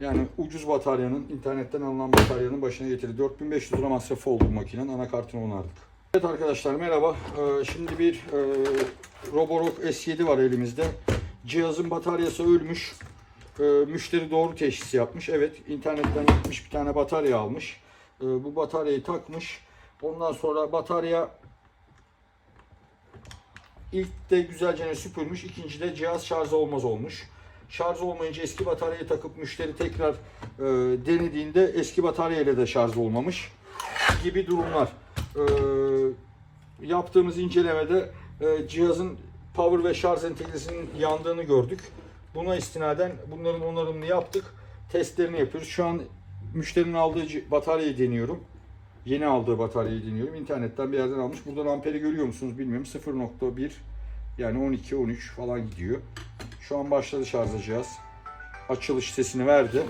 Yani ucuz bataryanın, internetten alınan bataryanın başına getirdi. 4500 lira masrafı oldu makinenin. Anakartını onardık. Evet arkadaşlar merhaba. Ee, şimdi bir e, Roborock S7 var elimizde. Cihazın bataryası ölmüş. Ee, müşteri doğru teşhis yapmış. Evet internetten gitmiş bir tane batarya almış. Ee, bu bataryayı takmış. Ondan sonra batarya ilk de güzelce süpürmüş. İkinci de cihaz şarj olmaz olmuş. Şarj olmayınca eski bataryayı takıp müşteri tekrar e, denediğinde eski bataryayla da şarj olmamış gibi durumlar. E, yaptığımız incelemede e, cihazın power ve şarj entegresinin yandığını gördük. Buna istinaden bunların onarımını yaptık. Testlerini yapıyoruz. Şu an müşterinin aldığı bataryayı deniyorum. Yeni aldığı bataryayı deniyorum. İnternetten bir yerden almış. Buradan amperi görüyor musunuz bilmiyorum. 0.1 yani 12-13 falan gidiyor. Şu an başladı şarj cihaz. Açılış sesini verdi.